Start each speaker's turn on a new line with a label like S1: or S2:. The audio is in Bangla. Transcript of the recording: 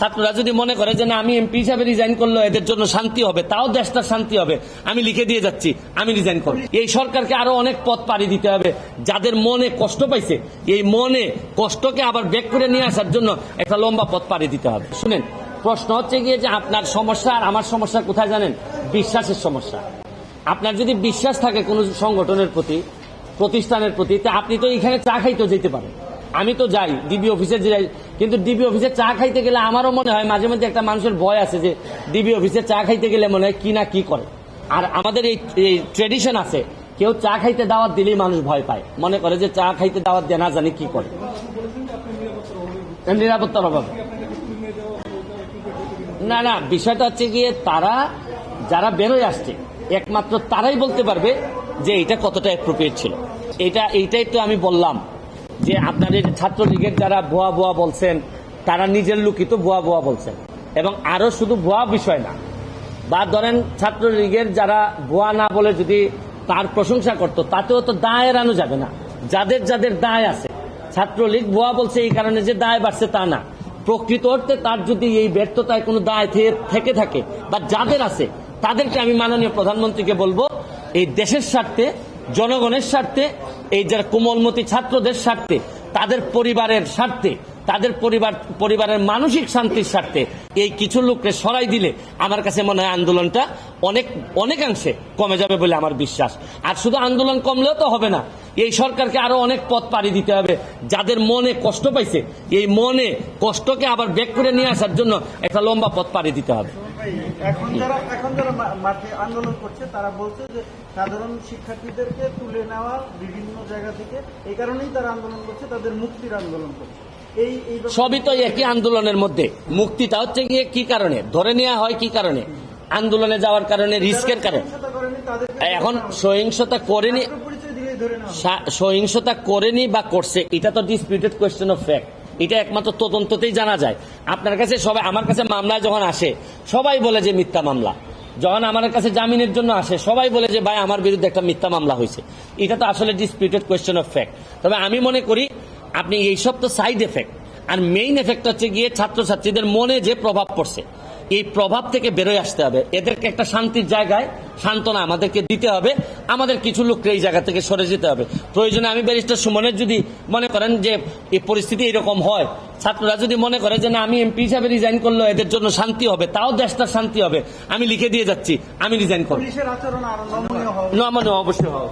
S1: ছাত্ররা যদি মনে করে যে না, আমি এমপি হিসাবে রিজাইন করলে এদের জন্য শান্তি হবে, তাও দেশটা শান্তি হবে, আমি লিখে দিয়ে যাচ্ছি, আমি রিজাইন করব। এই সরকারকে আরও অনেক পথ পাড়ি দিতে হবে, যাদের মনে কষ্ট পাইছে, এই মনে কষ্টকে আবার বেক করে নিয়ে আসার জন্য একটা লম্বা পথ পাড়ি দিতে হবে। শুনেন, প্রশ্ন হচ্ছে গিয়ে যে আপনার সমস্যা আর আমার সমস্যা কোথায় জানেন? বিশ্বাসের সমস্যা। আপনার যদি বিশ্বাস থাকে কোনো সংগঠনের প্রতি, প্রতিষ্ঠানের প্রতি, তা আপনি তো এখানে চা খাইতেও যেতে পারেন। আমি তো যাই ডিবি অফিসে যাই, কিন্তু ডিবি অফিসে চা খাইতে গেলে আমারও মনে হয় মাঝে মধ্যে একটা মানুষের ভয় আছে যে ডিবি অফিসে চা খাইতে গেলে মনে হয় কি না কি করে। আর আমাদের এই ট্রেডিশন আছে, কেউ চা খাইতে দাওয়াত দিলেই মানুষ ভয় পায়। মনে করে যে চা খাইতে দাওয়াত দেয় না, জানি কি করে। নিরাপত্তার অভাবে। না না, বিষয়টা হচ্ছে গিয়ে তারা, যারা বেরোয় আসছে, একমাত্র তারাই বলতে পারবে যে এটা কতটা অ্যাপ্রোপ্রিয়েট ছিল। এটা, এইটাই তো আমি বললাম। যে আপনাদের ছাত্রলীগের যারা ভুয়া ভুয়া বলছেন, তারা নিজের লুকিত ভুয়া ভুয়া বলছেন। এবং আরও শুধু ভুয়া বিষয় না। বা ধরেন ছাত্রলীগের যারা ভুয়া না বলে যদি তার প্রশংসা করত, তাতেও তো দায় এড়ানো যাবে না। যাদের যাদের দায় আছে। ছাত্রলীগ ভুয়া বলছে এই কারণে যে দায় বাড়ছে তা না। প্রকৃত অর্থে তার যদি এই ব্যর্থতায় কোনো দায় থেকে থাকে বা যাদের আছে, তাদেরকে আমি মাননীয় প্রধানমন্ত্রীকে বলব, এই দেশের স্বার্থে, জনগণের স্বার্থে এই যারা কোমলমতি ছাত্রদের স্বার্থে, তাদের পরিবারের স্বার্থে, তাদের পরিবার, পরিবারের মানসিক শান্তির স্বার্থে এই কিছু লোককে সরাই দিলে আমার কাছে মনে হয় আন্দোলনটা অনেক, অনেকাংশে কমে যাবে বলে আমার বিশ্বাস। আর শুধু আন্দোলন কমলেও তো হবে না, এই সরকারকে আরও অনেক পথ পাড়ি দিতে হবে। যাদের মনে কষ্ট পাইছে, এই মনে কষ্টকে আবার বেক করে নিয়ে আসার জন্য একটা লম্বা পথ পাড়ি দিতে হবে।
S2: এখন যারা এখন যারা মাঠে আন্দোলন করছে তারা বলছে যে সাধারণ শিক্ষার্থীদেরকে তুলে নেওয়া বিভিন্ন জায়গা থেকে এই কারণেই তারা আন্দোলন করছে তাদের মুক্তির আন্দোলন করছে।
S1: সবই তো একই আন্দোলনের মধ্যে। মুক্তিটা হচ্ছে গিয়ে কি কারণে? ধরে নেওয়া হয় কি কারণে? আন্দোলনে যাওয়ার কারণে রিস্কের কারণে। এখন সহিংসতা করেনি সহিংসতা করেনি বা করছে এটা তো ডিসপিউটেড কোয়েশ্চেন অফ ফ্যাক্ট এটা একমাত্র তদন্ততেই জানা যায়। আপনার কাছে সবাই আমার কাছে মামলায় যখন আসে, সবাই বলে যে মিথ্যা মামলা। যখন আমার কাছে জামিনের জন্য আসে, সবাই বলে যে, ভাই, আমার বিরুদ্ধে একটা মিথ্যা মামলা হয়েছে। এটা তো আসলে ডিসপিউটেড কোয়েশ্চেন অফ ফ্যাক্ট তবে আমি মনে করি, আপনি এইসব তো সাইড এফেক্ট আর মেইন এফেক্ট হচ্ছে গিয়ে ছাত্রছাত্রীদের মনে যে প্রভাব পড়ছে। এই প্রভাব থেকে বেরোয় আসতে হবে। এদেরকে একটা শান্তির জায়গায় সান্ত্বনা আমাদেরকে দিতে হবে। আমাদের কিছু লোককে এই জায়গা থেকে সরে যেতে হবে। প্রয়োজনে আমি ব্যারিস্টার সুমনের যদি মনে করেন যে এই পরিস্থিতি এরকম হয় ছাত্ররা যদি মনে করে যে না আমি এমপি হিসাবে রিজাইন করলে এদের জন্য শান্তি হবে তাও দেশটা শান্তি হবে। আমি লিখে দিয়ে যাচ্ছি আমি রিজাইন করব।
S2: নমনীয়
S1: মানে অবশ্যই হবে।